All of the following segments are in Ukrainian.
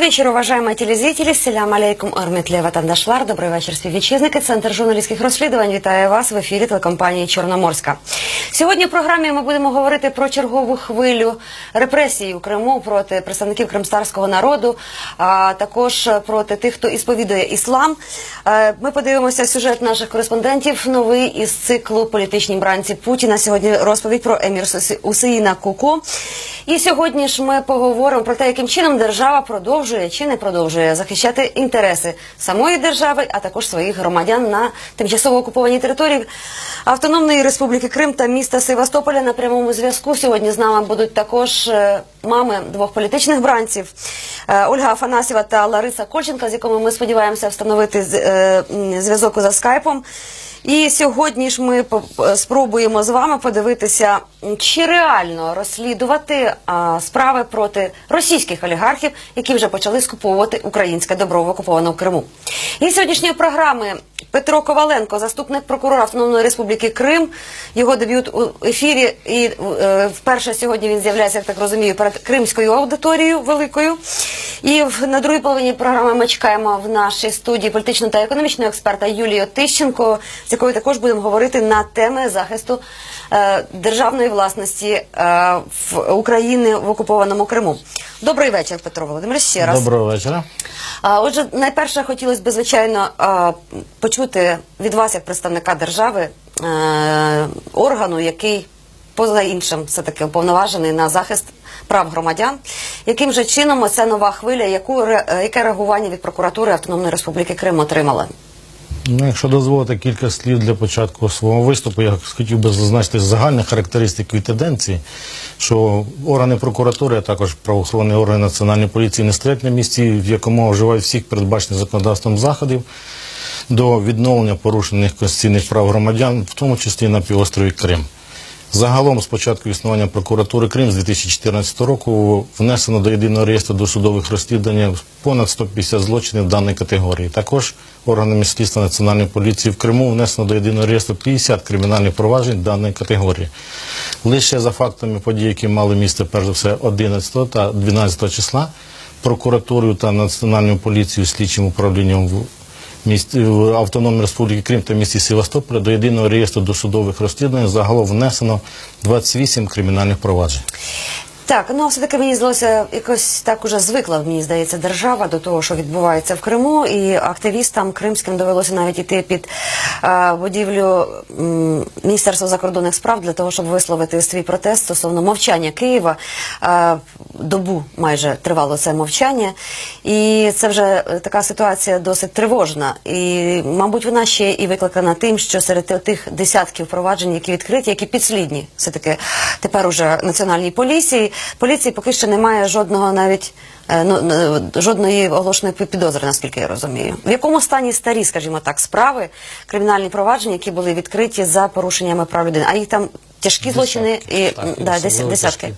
Добрый вечер, уважаемые телезрители. Селям алейкум, Армітлєва Ватандашлар. Добрий вечір, співвітчизники. Центр журналістських розслідувань вітає вас в ефірі телекомпанії Чорноморська. Сьогодні в програмі ми будемо говорити про чергову хвилю репресій у Криму проти представників кримстарського народу, а також проти тих, хто ісповідує іслам. Е, Ми подивимося сюжет наших кореспондентів. Новий із циклу політичні бранці Путіна. Сьогодні розповідь про емір Усеїна Куку. І сьогодні ж ми поговоримо про те, яким чином держава продовжує чи не продовжує захищати інтереси самої держави, а також своїх громадян на тимчасово окупованій території Автономної Республіки Крим та міста Севастополя на прямому зв'язку. Сьогодні з нами будуть також е, мами двох політичних бранців е, Ольга Афанасьєва та Лариса Кольченка, з якими ми сподіваємося встановити е, зв'язок за скайпом. І сьогодні ж ми спробуємо з вами подивитися, чи реально розслідувати справи проти російських олігархів, які вже почали скуповувати українське добро в окупованому Криму. І сьогоднішньої програми Петро Коваленко, заступник прокурора Автономної Республіки Крим. Його дебют у ефірі. І е, вперше сьогодні він з'являється, як так розумію, перед кримською аудиторією великою. І на другій половині програми ми чекаємо в нашій студії політичного та економічного експерта Юлію Тищенко, з якою також будемо говорити на теми захисту е, державної власності е, в України в окупованому Криму. Добрий вечір, Петро Володимирович, ще раз. Доброго вечора. А, Отже, найперше хотілося б, звичайно, а, почути від вас, як представника держави, е, органу, який поза іншим все-таки уповноважений на захист прав громадян. Яким же чином оця нова хвиля, яку, е, яке реагування від прокуратури Автономної Республіки Крим отримала? Ну, якщо дозволите кілька слів для початку свого виступу, я хотів би зазначити загальні характеристики і тенденції, що органи прокуратури, а також правоохоронні органи національної поліції не стоять на місці, в якому вживають всіх передбачених законодавством заходів до відновлення порушених конституційних прав громадян, в тому числі на півострові Крим. Загалом, з початку існування прокуратури Крим з 2014 року внесено до єдиного реєстру досудових розслідувань понад 150 злочинів даної категорії. Також органами слідства Національної поліції в Криму внесено до єдиного реєстру 50 кримінальних проваджень даної категорії. Лише за фактами подій, які мали місце перш за все 11 та 12 числа, прокуратурою та Національною поліцією слідчим управлінням в Автономній Республіки Крим та місті Севастополя до єдиного реєстру досудових розслідувань загалом внесено 28 кримінальних проваджень. Так, ну все-таки мені здалося, якось так уже звикла, мені здається, держава до того, що відбувається в Криму, і активістам кримським довелося навіть іти під е, будівлю м, Міністерства закордонних справ для того, щоб висловити свій протест стосовно мовчання Києва. Е, добу майже тривало це мовчання, і це вже така ситуація досить тривожна. І, мабуть, вона ще і викликана тим, що серед тих десятків проваджень, які відкриті, які підслідні, все таки тепер уже національній поліції. Поліції поки що немає жодного навіть. е, Ну, е, жодної оголошеної підозри, наскільки я розумію. В якому стані старі, скажімо так, справи, кримінальні провадження, які були відкриті за порушеннями прав людини? А їх там тяжкі злочини і так, да, десятки. тяжкі.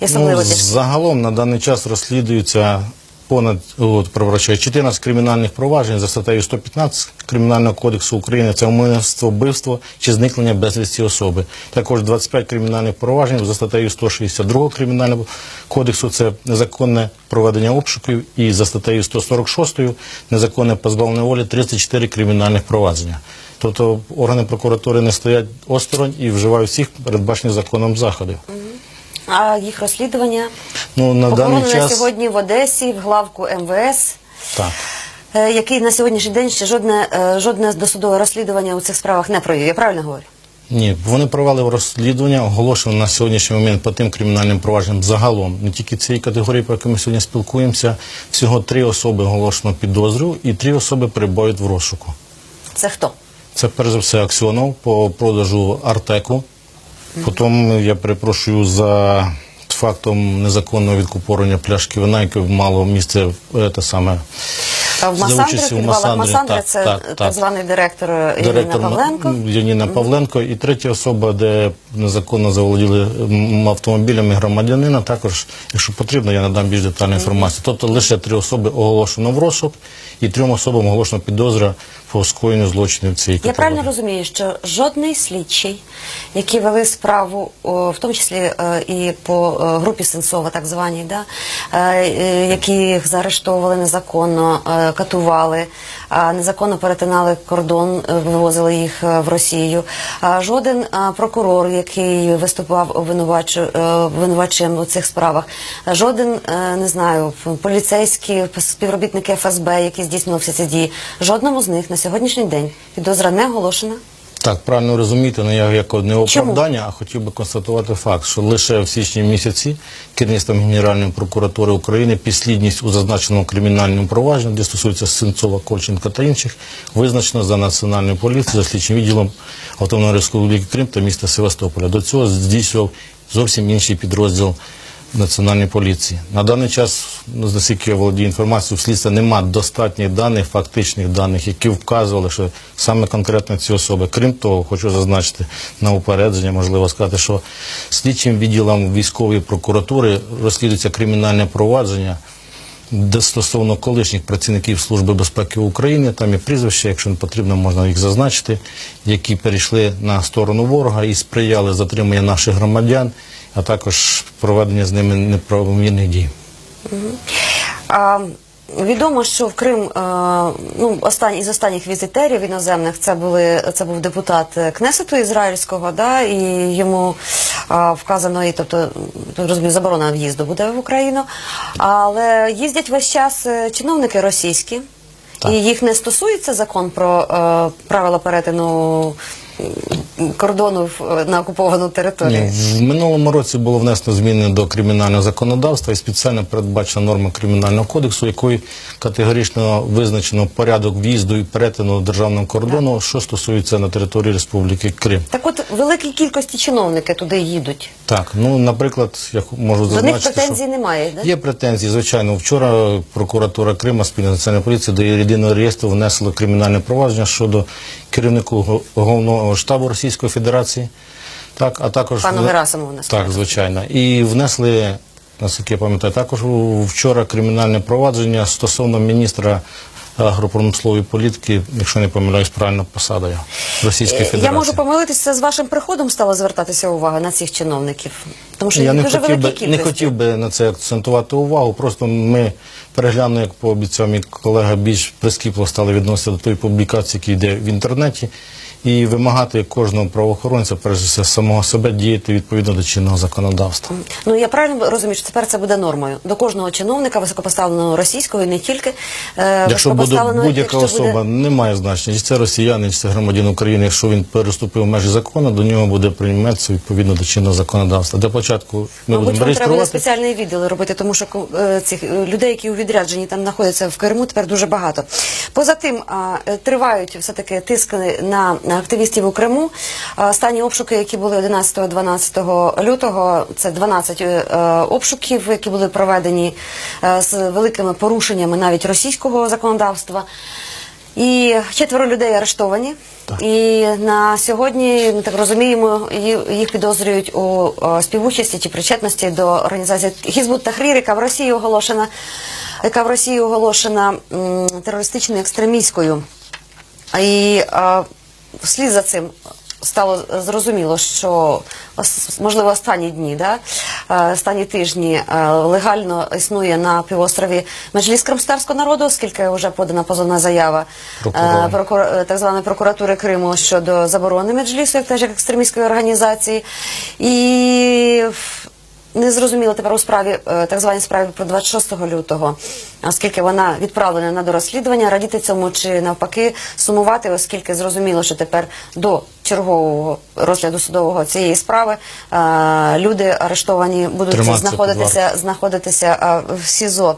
Особливо Ну, тяжкі. загалом на даний час розслідується понад от, пробачаю, 14 кримінальних проваджень за статтею 115 Кримінального кодексу України. Це умисництво, вбивство чи зникнення безвісті особи. Також 25 кримінальних проваджень за статтею 162 Кримінального кодексу. Це незаконне проведення обшуків. І за статтею 146 незаконне позбавлення волі 34 кримінальних провадження. Тобто органи прокуратури не стоять осторонь і вживають всіх передбачених законом заходів. А їх розслідування Ну, на даний час сьогодні в Одесі, в главку МВС. так. е, Який на сьогоднішній день ще жодне, е, жодне досудове розслідування у цих справах не провів. Я правильно говорю? Ні, вони провели розслідування, оголошено на сьогоднішній момент по тим кримінальним провадженням загалом. Не тільки цієї категорії, про яку ми сьогодні спілкуємося. Всього три особи оголошено підозру і три особи перебувають в розшуку. Це хто? Це перш за все Аксіонов по продажу Артеку. Потім я перепрошую за фактом незаконного відкупорення пляшки вина, яке мало місце е, те саме А В за Масандрі, участі в підвалах Масандрі. Так, це так, так, так. званий директор Директор Павленко. Яніна Павленко і третя особа, де незаконно заволоділи автомобілями громадянина. Також, якщо потрібно, я надам більш детальну інформацію. Тобто лише три особи оголошено в розшук і трьом особам оголошено підозра по скоєнню злочинів цієї Я правильно розумію, що жодний слідчий, які вели справу, о, в тому числі е, і по е, групі Сенцова, так званій, да, е, е, які їх заарештовували незаконно, е, катували, незаконно перетинали кордон, е, вивозили їх е, в Росію. Жоден е, прокурор, який виступав обвинувачу- е, обвинувачем у цих справах, жоден, е, не знаю, поліцейські співробітники ФСБ, які здійснювали ці дії, жодному з них на сьогоднішній день підозра не оголошена. Так, правильно розуміти, але я як не Чому? оправдання, а хотів би констатувати факт, що лише в січні місяці керівництвом Генеральної прокуратури України підслідність у зазначеному кримінальному провадженні, де стосується Сенцова, Кольченка та інших, визначено за національною поліцією, за слідчим відділом Автономної Республіки Крим та міста Севастополя. До цього здійснював зовсім інший підрозділ Національної поліції. На даний час, ну, наскільки я володію інформацією, в слідства немає достатніх даних, фактичних даних, які вказували, що саме конкретно ці особи. Крім того, хочу зазначити на упередження, можливо сказати, що слідчим відділом військової прокуратури розслідується кримінальне провадження. Де стосовно колишніх працівників Служби безпеки України, там є прізвища, якщо не потрібно, можна їх зазначити, які перейшли на сторону ворога і сприяли затриманню наших громадян, а також проведення з ними неправомірних дій. А, відомо, що в Крим е, ну, останній із останніх візитерів іноземних це були це був депутат Кнесету ізраїльського, да, і йому е, вказано, і тобто я розумію, заборона в'їзду буде в Україну. Але їздять весь час е, чиновники російські, Так. і їх не стосується закон про е, правила перетину кордону на окуповану територію. Ні, в минулому році було внесено зміни до кримінального законодавства і спеціально передбачена норма кримінального кодексу, якою категорично визначено порядок в'їзду і перетину державного кордону, що стосується на території Республіки Крим. Так от великій кількості чиновники туди їдуть. Так, ну наприклад, я можу До зазначити, них претензій що немає, да? є претензії. Звичайно, вчора прокуратура Крима спільно з національною поліцією до єдиного реєстру внесло кримінальне провадження щодо керівнику го- головного штабу Російської Федерації. Так, а також Пану Герасимову, насправді. Так, звичайно. І внесли, наскільки я пам'ятаю, також вчора кримінальне провадження стосовно міністра агропромислової політики, якщо не помиляюсь, правильно посада його, Російської Федерації. Я можу помилитися з вашим приходом стало звертатися увага на цих чиновників, тому що Я не дуже хотів, би, не хотів би на це акцентувати увагу. Просто ми переглянули, як пообіцяв мій колега, більш прискіпливо стали відносити до тої публікації, яка йде в інтернеті, і вимагати кожного правоохоронця, перш за все, самого себе діяти відповідно до чинного законодавства. Ну я правильно розумію, що тепер це буде нормою до кожного чиновника високопоставленого російського і не тільки е, Якщо буде будь-яка якщо буде- особа, не має значення, чи це росіянин, чи це громадян України, якщо він переступив межі закону, до нього буде прийметься відповідно до чинного законодавства. Для початку ми Мабуть, будемо вам треба буде реєструвати. спеціальний відділ робити, тому що е, цих е, людей, які у відрядженні там знаходяться в Криму, тепер дуже багато. Поза тим, е, тривають все-таки тиски на активістів у Криму. Останні обшуки, які були 11-12 лютого, це 12 е, обшуків, які були проведені е, з великими порушеннями навіть російського законодавства. І четверо людей арештовані. І на сьогодні, ми так розуміємо, їх підозрюють у співучасті чи причетності до організації Хізбут Тахрір, яка в Росії оголошена, яка в Росії оголошена терористичною екстремістською. І а, вслід за цим стало зрозуміло, що можливо останні дні, да, е, останні тижні е, легально існує на півострові Меджліс кримськотарського народу, оскільки вже подана позовна заява е, е, так званої прокуратури Криму щодо заборони Меджлісу, як теж як екстремістської організації. І не зрозуміло тепер у справі, так званій справі про 26 лютого, оскільки вона відправлена на дорозслідування, радіти цьому чи навпаки сумувати, оскільки зрозуміло, що тепер до чергового розгляду судового цієї справи е, люди арештовані будуть Триматися знаходитися, знаходитися е, в СІЗО.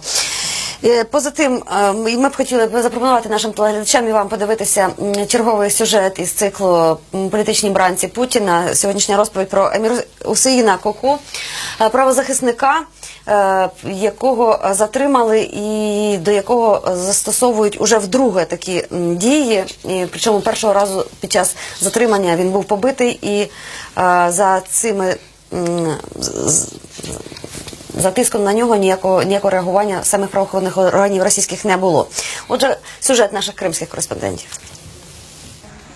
Е, Поза тим, ми б хотіли запропонувати нашим телеглядачам і вам подивитися черговий сюжет із циклу політичні бранці Путіна. Сьогоднішня розповідь про Емір Усеїна Коку, правозахисника, якого затримали і до якого застосовують уже вдруге такі дії. І, причому першого разу під час затримання він був побитий, і е, за цими за тиском на нього ніякого ніякого реагування самих правоохоронних органів російських не було. Отже, сюжет наших кримських кореспондентів.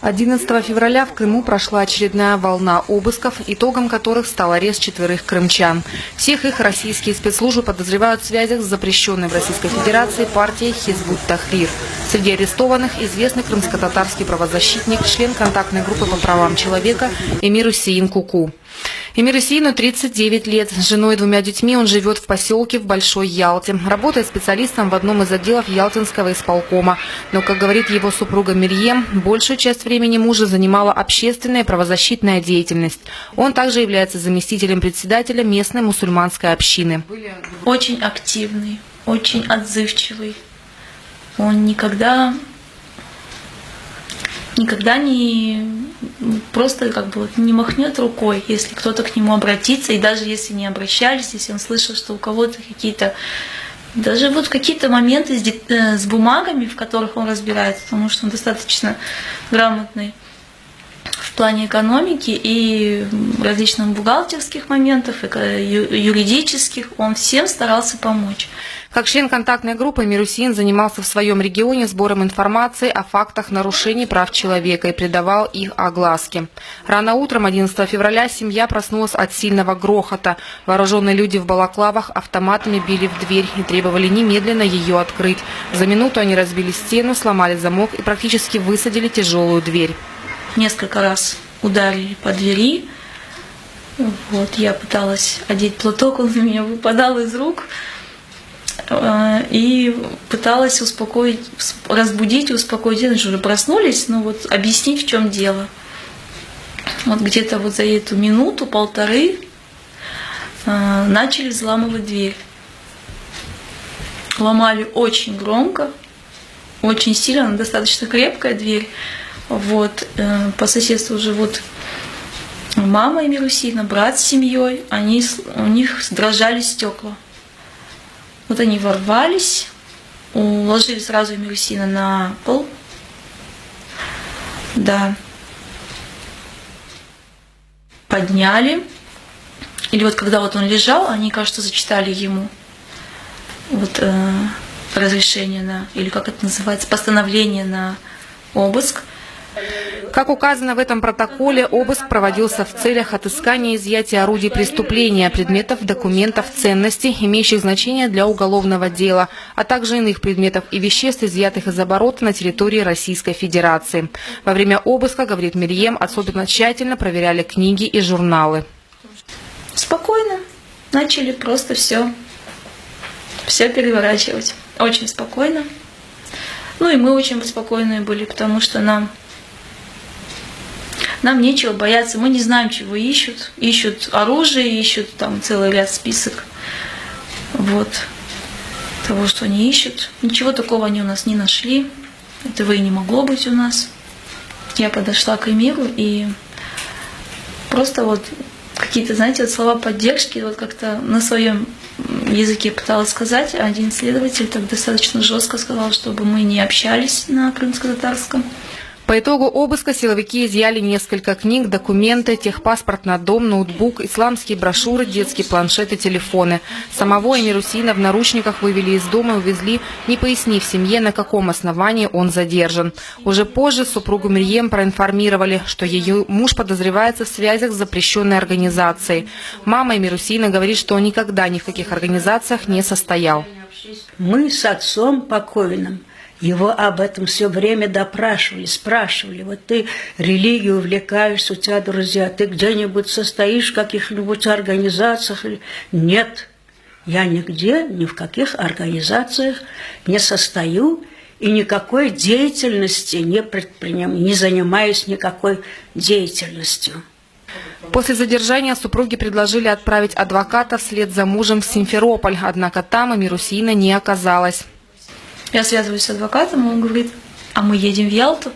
11 февраля в Крыму прошла очередная волна обысков, итогом которых стал арест четверых крымчан. Всех их российские спецслужбы подозревают в связях с запрещенной в Российской Федерации партией Хизбут Тахрир. Среди арестованных известный крымско-татарский правозащитник, член контактной группы по правам человека Эмир Усеин Куку. Эмир Усеину 39 лет. С женой и двумя детьми он живет в поселке в Большой Ялте. Работает специалистом в одном из отделов Ялтинского исполкома. Но, как говорит его супруга Мирьем, большую часть времени мужа занимала общественная правозащитная деятельность. Он также является заместителем председателя местной мусульманской общины. очень активный, очень отзывчивый. Он никогда, никогда не просто как бы не махнет рукой, если кто-то к нему обратится, и даже если не обращались, если он слышал, что у кого-то какие-то даже вот какие-то моменты с, э, с бумагами, в которых он разбирается, потому что он достаточно грамотный в плане экономики и различных бухгалтерских моментов, ю- юридических, он всем старался помочь. Как член контактной группы Мирусин занимался в своем регионе сбором информации о фактах нарушений прав человека и придавал их огласке. Рано утром 11 февраля семья проснулась от сильного грохота. Вооруженные люди в балаклавах автоматами били в дверь и требовали немедленно ее открыть. За минуту они разбили стену, сломали замок и практически высадили тяжелую дверь. Несколько раз ударили по двери. Вот, я пыталась одеть платок, он у меня выпадал из рук. Э, И пыталась успокоить, разбудить успокоить. Они же уже проснулись, ну вот объяснить, в чем дело. Вот где-то вот за эту минуту, полторы э, начали взламывать дверь. Ломали очень громко, очень сильно, она достаточно крепкая дверь. Вот, э, по соседству живут мама и Мирусина, брат с семьей, они, у них дрожали стекла. Вот они ворвались, уложили сразу Мирусина на пол. Да. Подняли. Или вот когда вот он лежал, они, кажется, зачитали ему вот э, разрешение на, или как это называется, постановление на обыск. Как указано в этом протоколе, обыск проводился в целях отыскания и изъятия орудий преступления, предметов, документов, ценностей, имеющих значение для уголовного дела, а также иных предметов и веществ, изъятых из оборота на территории Российской Федерации. Во время обыска, говорит Мирьем, особенно тщательно проверяли книги и журналы. Спокойно начали просто все, все переворачивать. Очень спокойно. Ну и мы очень спокойные были, потому что нам нам нечего бояться, мы не знаем, чего ищут. Ищут оружие, ищут там целый ряд список. Вот. Того, что они ищут. Ничего такого они у нас не нашли. Этого и не могло быть у нас. Я подошла к Эмиру и просто вот какие-то, знаете, вот слова поддержки, вот как-то на своем языке пыталась сказать. Один следователь так достаточно жестко сказал, чтобы мы не общались на крымско-татарском. По итогу обыска силовики изъяли несколько книг, документы, техпаспорт на дом, ноутбук, исламские брошюры, детские планшеты, телефоны. Самого Эмирусина в наручниках вывели из дома и увезли, не пояснив семье, на каком основании он задержан. Уже позже супругу Мирьем проинформировали, что ее муж подозревается в связях с запрещенной организацией. Мама Эмирусина говорит, что он никогда ни в каких организациях не состоял. Мы с отцом покойным его об этом все время допрашивали, спрашивали. Вот ты религию увлекаешься, у тебя друзья, ты где-нибудь состоишь в каких-нибудь организациях? Нет, я нигде, ни в каких организациях не состою и никакой деятельности не предпринимаю, не занимаюсь никакой деятельностью. После задержания супруги предложили отправить адвоката вслед за мужем в Симферополь, однако там Эмирусина не оказалось. Я связываюсь с адвокатом, он говорит, а мы едем в Ялту.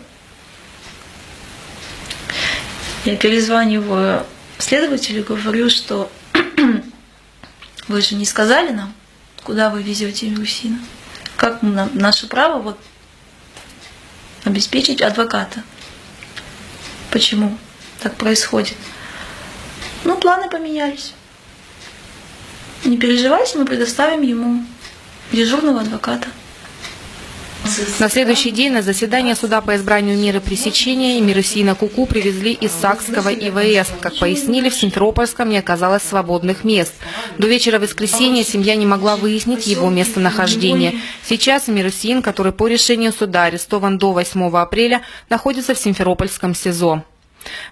Я перезваниваю следователю, говорю, что Вы же не сказали нам, куда вы везете Мусина. Как нам, наше право вот обеспечить адвоката? Почему так происходит? Ну, планы поменялись. Не переживайте, мы предоставим ему дежурного адвоката. На следующий день на заседание суда по избранию меры пресечения Мирусина Куку привезли из Сакского ИВС. Как пояснили, в Симферопольском не оказалось свободных мест. До вечера воскресенья семья не могла выяснить его местонахождение. Сейчас Мирусин, который по решению суда арестован до 8 апреля, находится в Симферопольском СИЗО.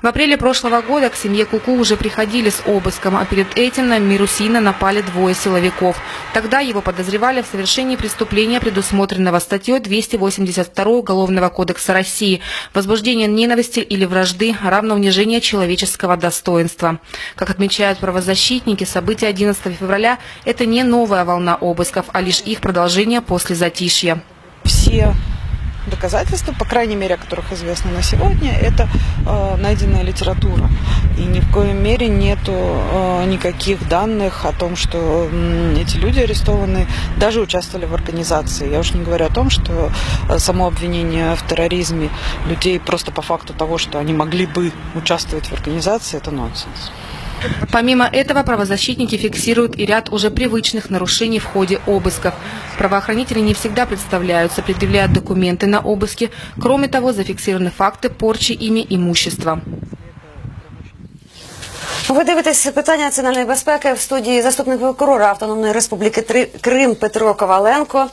В апреле прошлого года к семье Куку уже приходили с обыском, а перед этим на Мирусина напали двое силовиков. Тогда его подозревали в совершении преступления, предусмотренного статьей 282 Уголовного кодекса России «Возбуждение ненависти или вражды, равно унижение человеческого достоинства». Как отмечают правозащитники, события 11 февраля – это не новая волна обысков, а лишь их продолжение после затишья. все доказательства, по крайней мере, о которых известно на сегодня, это э, найденная литература. И ни в коем мере нету э, никаких данных о том, что м, эти люди арестованы, даже участвовали в организации. Я уж не говорю о том, что э, само обвинение в терроризме людей просто по факту того, что они могли бы участвовать в организации, это нонсенс. Помимо этого, правозащитники фиксируют и ряд уже привычных нарушений в ходе обысков. Правоохранители не всегда представляются, предъявляют документы на обыски. Кроме того, зафиксированы факты порчи ими имущества. Ви дивитесь питання національної безпеки в студії заступник прокурора Автономної Республіки Три- Крим Петро Коваленко.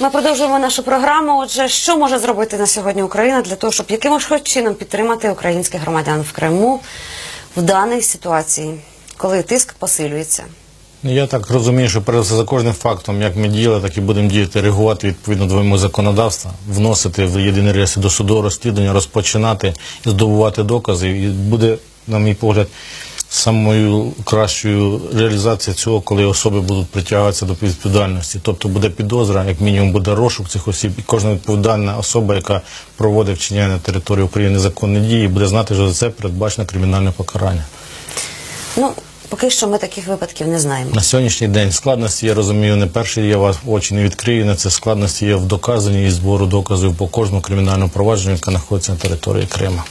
Ми продовжуємо нашу програму. Отже, що може зробити на сьогодні Україна для того, щоб якимось хоч чином підтримати українських громадян в Криму В даній ситуації, коли тиск посилюється? Ну, Я так розумію, що перед за кожним фактом, як ми діяли, так і будемо діяти, реагувати відповідно до вимог законодавства, вносити в єдиний реєстр досудового розслідування, розпочинати здобувати докази. І буде, на мій погляд, самою кращою реалізацією цього, коли особи будуть притягуватися до відповідальності. Тобто буде підозра, як мінімум буде розшук цих осіб, і кожна відповідальна особа, яка проводить вчиняє на території України незаконні дії, буде знати, що за це передбачено кримінальне покарання. Ну, поки що ми таких випадків не знаємо. На сьогоднішній день складності, я розумію, не перший я вас очі не відкрию. На це складності є в доказанні і збору доказів по кожному кримінальному провадженню, яке знаходиться на території Криму.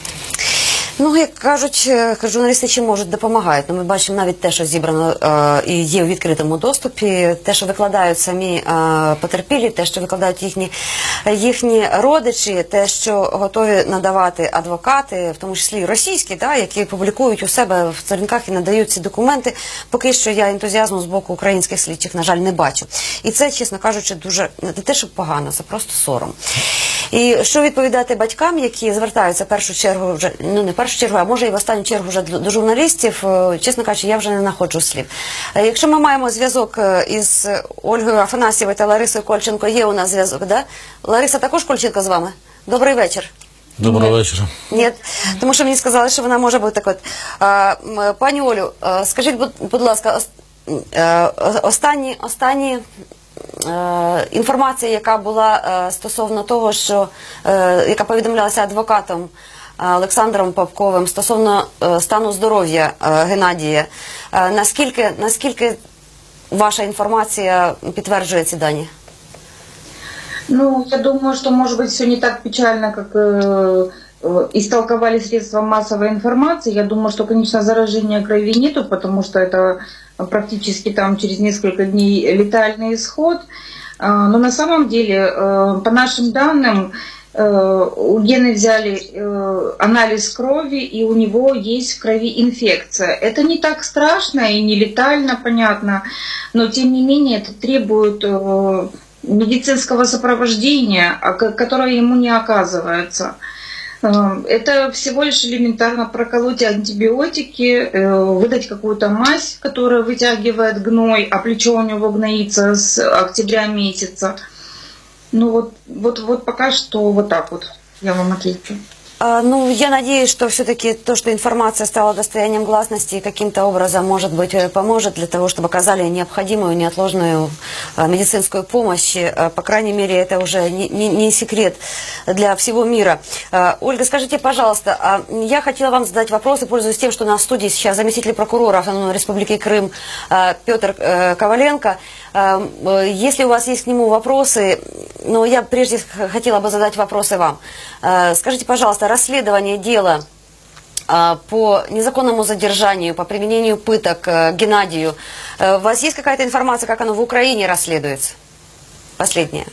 Ну, як кажуть, е, журналісти чи можуть допомагають. Ну, ми бачимо навіть те, що зібрано е, і є у відкритому доступі, те, що викладають самі е, потерпілі, те, що викладають їхні, їхні родичі, те, що готові надавати адвокати, в тому числі російські, да, які публікують у себе в сторінках і надають ці документи. Поки що я ентузіазму з боку українських слідчих, на жаль, не бачу. І це, чесно кажучи, дуже не те, що погано, це просто сором. І що відповідати батькам, які звертаються в першу чергу вже ну не в першу чергу, а може і в останню чергу вже до, до журналістів. е, Чесно кажучи, я вже не знаходжу слів. Е, Якщо ми маємо зв'язок е, із Ольгою Афанасьєвою та Ларисою Кольченко, є у нас зв'язок, да? Лариса також Кольченко з вами. Добрий вечір. Доброго вечора. Ні, тому що мені сказали, що вона може бути так. От А, пані Олю, скажіть, будь, будь ласка, останні останні. е, Інформація, яка була е, стосовно того, що е, яка повідомлялася адвокатом е, Олександром Попковим стосовно е, стану здоров'я е, Геннадія, е, наскільки наскільки ваша інформація підтверджує ці дані? Ну, я думаю, что, может быть, все не так печально, как э, э, истолковали средства массовой информации. Я думаю, что, конечно, заражения крови нету, потому что это практически там через несколько дней летальный исход. А, Но на самом деле, э, по нашим данным, э, у Гены взяли э, анализ крови, и у него есть в крови инфекция. Это не так страшно и не летально, понятно, но тем не менее это требует э, медицинского сопровождения, а ко- которое ему не оказывается. Э, Это всего лишь элементарно проколоть антибиотики, э, выдать какую-то мазь, которая вытягивает гной, а плечо у него гноится с октября месяца. Ну вот, вот, вот пока что вот так вот я вам отвечу. А, Ну, я надеюсь, что все-таки то, что информация стала достоянием гласности, каким-то образом, может быть, э, поможет для того, чтобы оказали необходимую, неотложную э, медицинскую помощь. Э, По крайней мере, это уже не, не- не секрет для всего мира. Ольга, скажите, пожалуйста, а я хотела вам задать вопрос, и пользуясь тем, что у нас в студии сейчас заместитель прокурора Автономной Республики Крым Петр Коваленко. Если у вас есть к нему вопросы, но я прежде хотела бы задать вопросы вам. Скажите, пожалуйста, расследование дела э, по незаконному задержанию, по применению пыток э, Геннадию, э, у вас есть какая-то информация, как оно в Украине расследуется? Последнее.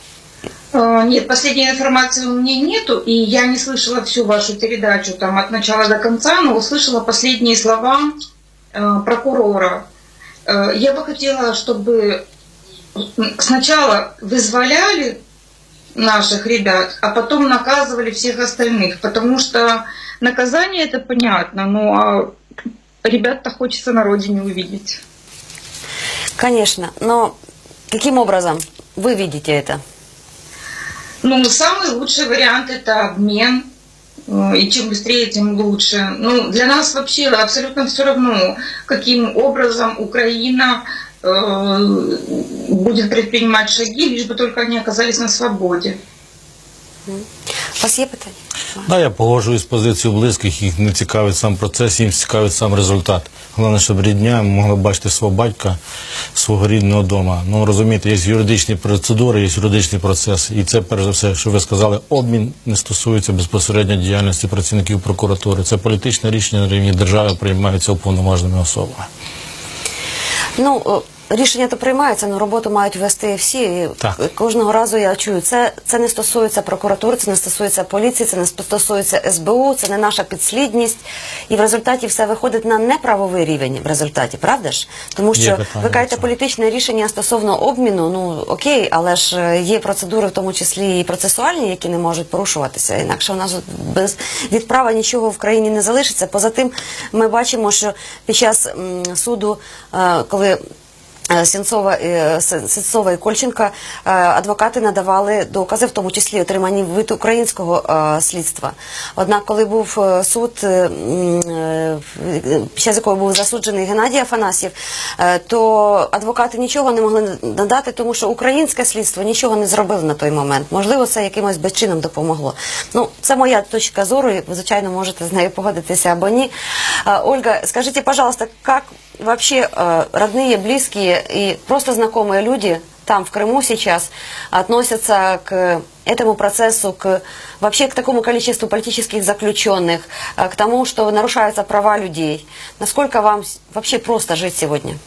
Э, Нет, последней информации у меня нету, и я не слышала всю вашу передачу там от начала до конца, но услышала последние слова прокурора. Я бы хотела, чтобы сначала вызволяли наших ребят, а потом наказывали всех остальных, потому что наказание это понятно, но а ребят-то хочется на родине увидеть. Конечно, но каким образом вы видите это? Ну, самый лучший вариант это обмен. Э, И чем быстрее, тем лучше. Ну, для нас вообще абсолютно все равно, каким образом Украина будет предпринимать шаги, лишь бы только они оказались на свободе. У вас є питання? Да, я погоджуюсь з позицією близьких, їх не цікавить сам процес, їм цікавить сам результат. Головне, щоб рідня могла бачити свого батька, свого рідного дома. Ну розумієте, є юридичні процедури, є юридичний процес. І це, перш за все, що ви сказали, обмін не стосується безпосередньо діяльності працівників прокуратури. Це політичне рішення на рівні держави приймаються уповноваженими особами. Ну, о, рішення то приймаються, але роботу мають вести всі. І Так. Кожного разу я чую, це, це не стосується прокуратури, це не стосується поліції, це не стосується СБУ, це не наша підслідність. І в результаті все виходить на неправовий рівень в результаті, правда ж? Тому що ви кажете політичне рішення стосовно обміну, ну окей, але ж е, є процедури, в тому числі і процесуальні, які не можуть порушуватися. Інакше у нас без від права нічого в країні не залишиться. Поза тим, ми бачимо, що під час м, суду, е, коли Е, Сенцова, е, Сенцова і Кольченка е, адвокати надавали докази, в тому числі отримані від українського слідства. Однак, коли був суд, е, е, під час якого був засуджений Геннадій Афанасьєв, то адвокати нічого не могли надати, тому що українське слідство нічого не зробило на той момент. Можливо, це якимось безчином допомогло. Ну, це моя точка зору, і звичайно, можете з нею погодитися або ні. Ольга, скажите, пожалуйста, как вообще э, родные, близкие и просто знакомые люди там, в Крыму сейчас, относятся к этому процессу, к, вообще к такому количеству политических заключенных, э, к тому, что нарушаются права людей. Насколько вам вообще просто жить сегодня?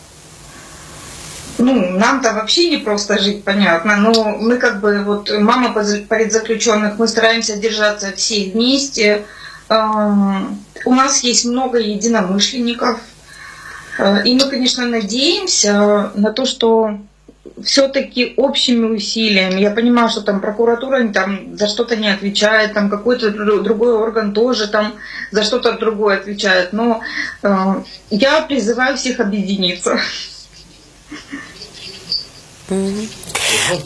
Ну, нам-то вообще не просто жить, понятно, но мы как бы, вот мама политзаключенных, мы стараемся держаться все вместе. Эм, У нас есть много единомышленников, и мы, конечно, надеемся на то, что все-таки общими усилиями, я понимаю, что там прокуратура там за что-то не отвечает, там какой-то дру- другой орган тоже там за что-то другое отвечает, но э, я призываю всех объединиться.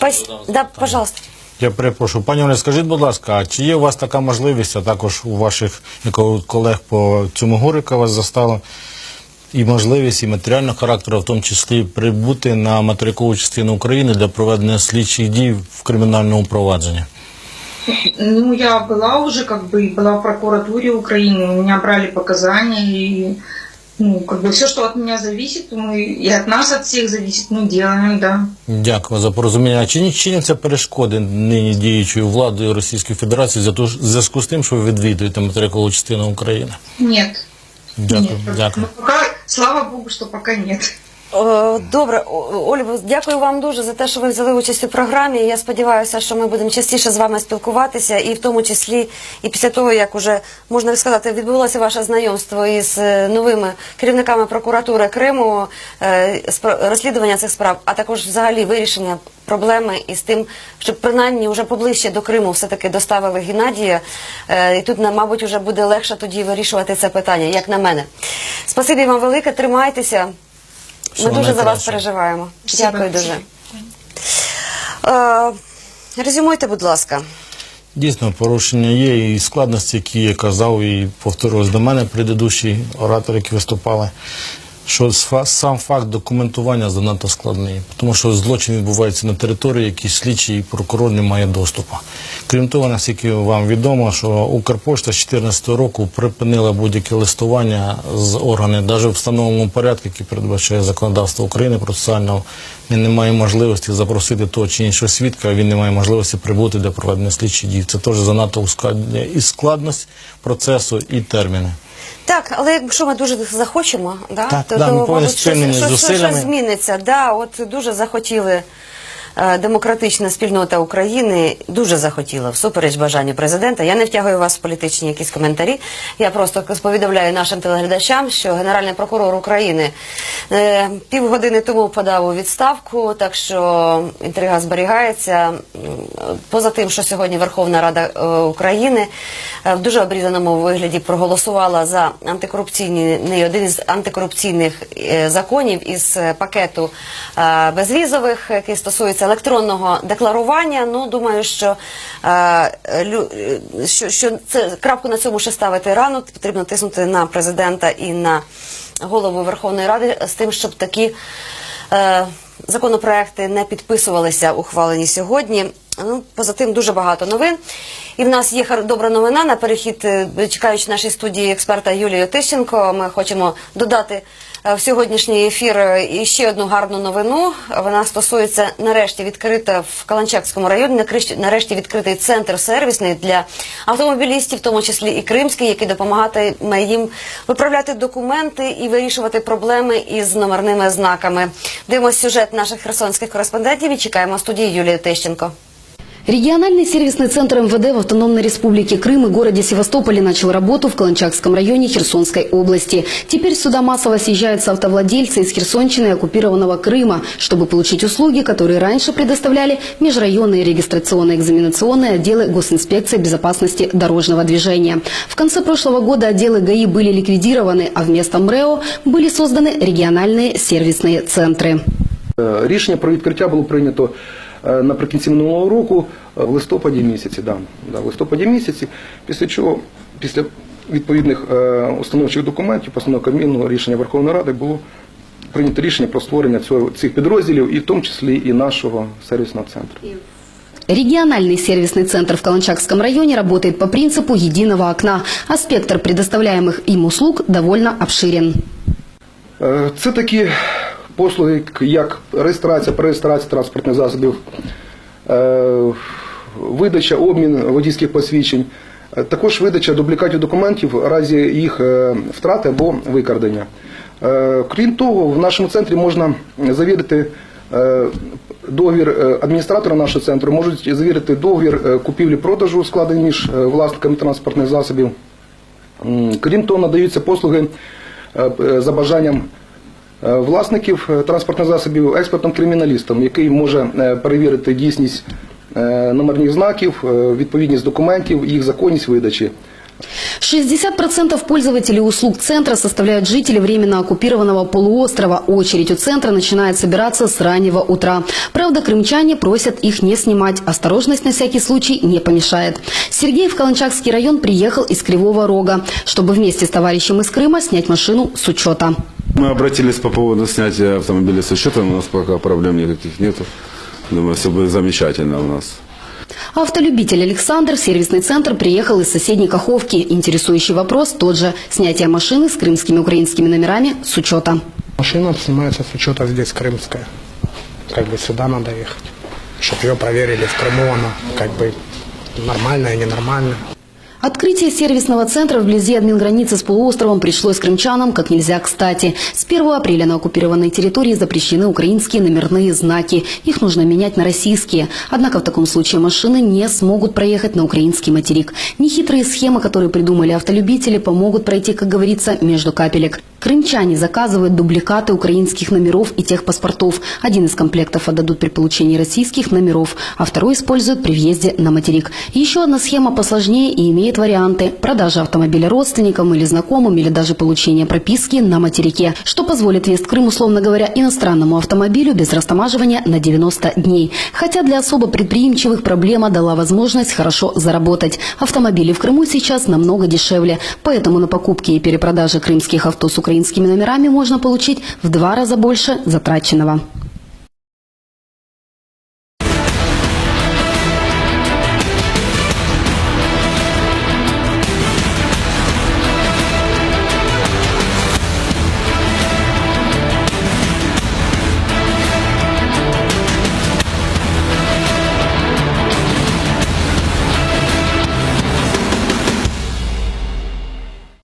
Пос- Да, пожалуйста. Я перепрошую, пані Оля, скажіть, будь ласка, а чи є у вас така можливість, а також у ваших як у колег по цьому Гурика вас застало, і можливість, і матеріального характеру, в тому числі прибути на материкову частину України для проведення слідчих дій в кримінальному провадженні? Ну, я была уже, как бы, и была в прокуратуре Украины, у меня брали показания, и, ну, как бы, все, что от меня зависит, мы, и от нас, от всех зависит, мы делаем, да. Дякую за порозуміння. А чи не чиняться перешкоди нині діючою владою Російської Федерації за ту ж- в зв'язку з тим, що ви відвідуєте материкову частину України? Нет. Дякую, нет. дякую. Ну, пока, слава богу, что пока нет. Е, Добре, О- Олю, дякую вам дуже за те, що ви взяли участь у програмі. Я сподіваюся, що ми будемо частіше з вами спілкуватися, і в тому числі, і після того, як уже можна сказати, відбулося ваше знайомство із е, новими керівниками прокуратури Криму, е, розслідування цих справ, а також взагалі вирішення проблеми із тим, щоб принаймні вже поближче до Криму все-таки доставили Геннадія. І тут, мабуть, вже буде легше тоді вирішувати це питання, як на мене. Спасибі вам велике, тримайтеся. Ми дуже за вас переживаємо. Спасибо. Дякую дуже. Е, резюмуйте, будь ласка. Дійсно, порушення є і складності, які я казав, і повторював до мене предыдущі оратори, які виступали. Що сам факт документування занадто складний, тому що злочин відбувається на території, які слідчий і прокурор не має доступу. Крім того, наскільки вам відомо, що Укрпошта з 2014 року припинила будь-яке листування з органів, навіть в встановленому порядку, який передбачає законодавство України процесуального, він не має можливості запросити того чи іншого свідка, він не має можливості прибути для проведення слідчих дій. Це теж занадто і складність процесу, і терміни. Так, але якщо ми дуже захочемо, да, Так, то, да, то ми повинні мабуть, щось, щось, щось, зусиллями. зміниться. Да, от дуже захотіли демократична спільнота України, дуже захотіла, всупереч бажанню президента. Я не втягую вас в політичні якісь коментарі. Я просто повідомляю нашим телеглядачам, що Генеральний прокурор України е, півгодини тому подав у відставку, так що інтрига зберігається. Поза тим, що сьогодні Верховна Рада е, України е, в дуже обрізаному вигляді проголосувала за антикорупційний один із антикорупційних е, законів із е, пакету е, безвізових, який стосується електронного декларування. Ну думаю, що, е, що, що це крапку на цьому ще ставити рано. Потрібно тиснути на президента і на голову Верховної Ради з тим, щоб такі. Е, Законопроекти не підписувалися, ухвалені сьогодні. Ну, поза тим дуже багато новин. І в нас є добра новина на перехід, е, чекаючи нашій студії експерта Юлію Тищенко. Ми хочемо додати в сьогоднішній ефір е, ще одну гарну новину. Вона стосується нарешті відкрита в Каланчакському районі. Нарешті відкритий центр сервісний для автомобілістів, в тому числі і кримський, який допомагатиме їм виправляти документи і вирішувати проблеми із номерними знаками. Дивимось сюжет наших херсонських кореспондентів і чекаємо студії Юлію Тищенко. Региональный сервисный центр МВД в Автономной Республике Крым и городе Севастополе начал работу в Каланчакском районе Херсонской области. Теперь сюда массово съезжаются автовладельцы из Херсонщины и оккупированного Крыма, чтобы получить услуги, которые раньше предоставляли межрайонные регистрационно-экзаменационные отделы Госинспекции безопасности дорожного движения. В конце прошлого года отделы ГАИ были ликвидированы, а вместо МРЭО были созданы региональные сервисные центры. Е, Рішення про відкриття було прийнято е, наприкінці минулого року, е, в листопаді місяці. Да, да, в листопаді місяці, після чого, після відповідних е, установчих документів, постанов Кабміну, рішення Верховної Ради було прийнято рішення про створення цього, цих підрозділів, і в тому числі і нашого сервісного центру. Региональный сервисный центр в Каланчакском районе работает по принципу единого окна, а спектр предоставляемых им услуг довольно обширен. Е, Це такі послуги, як реєстрація, перереєстрація транспортних засобів, е, видача, обмін водійських посвідчень, е, також видача дублікатів документів в разі їх е, втрати або викрадення. Крім того, в нашому центрі можна завірити договір адміністратора нашого центру, можуть завірити договір купівлі-продажу, складений між власниками транспортних засобів. Крім того, надаються послуги за бажанням власників е, транспортних засобів експертом-криміналістом, який може е, перевірити дійсність е, номерних знаків, е, відповідність документів, їх законність видачі. 60% пользователей услуг центра составляют жители временно оккупированного полуострова. Очередь у центра начинает собираться с раннего утра. Правда, крымчане просят их не снимать. Осторожность на всякий случай не помешает. Сергей в Каланчакский район приехал из Кривого Рога, чтобы вместе с товарищем из Крыма снять машину с учета. Мы обратились по поводу снятия автомобиля с учетом. У нас пока проблем никаких нету. Думаю, все будет замечательно у нас. Автолюбитель Александр в сервисный центр приехал из соседней Каховки. Интересующий вопрос тот же – снятие машины с крымскими украинскими номерами с учета. Машина снимается с учета здесь крымская. Как бы сюда надо ехать. Чтобы ее проверили в Крыму, она как бы нормальная, ненормальная. Открытие сервисного центра вблизи админграницы с полуостровом пришлось крымчанам как нельзя кстати. С 1 апреля на оккупированной территории запрещены украинские номерные знаки. Их нужно менять на российские. Однако в таком случае машины не смогут проехать на украинский материк. Нехитрые схемы, которые придумали автолюбители, помогут пройти, как говорится, между капелек. Крымчане заказывают дубликаты украинских номеров и техпаспортов. Один из комплектов отдадут при получении российских номеров, а второй используют при въезде на материк. Еще одна схема посложнее и имеет варианты. Продажа автомобиля родственникам или знакомым, или даже получение прописки на материке, что позволит въезд в Крым, условно говоря, иностранному автомобилю без растамаживания на 90 дней. Хотя для особо предприимчивых проблема дала возможность хорошо заработать. Автомобили в Крыму сейчас намного дешевле, поэтому на покупки и перепродажи крымских авто с украинскими номерами можно получить в два раза больше затраченного.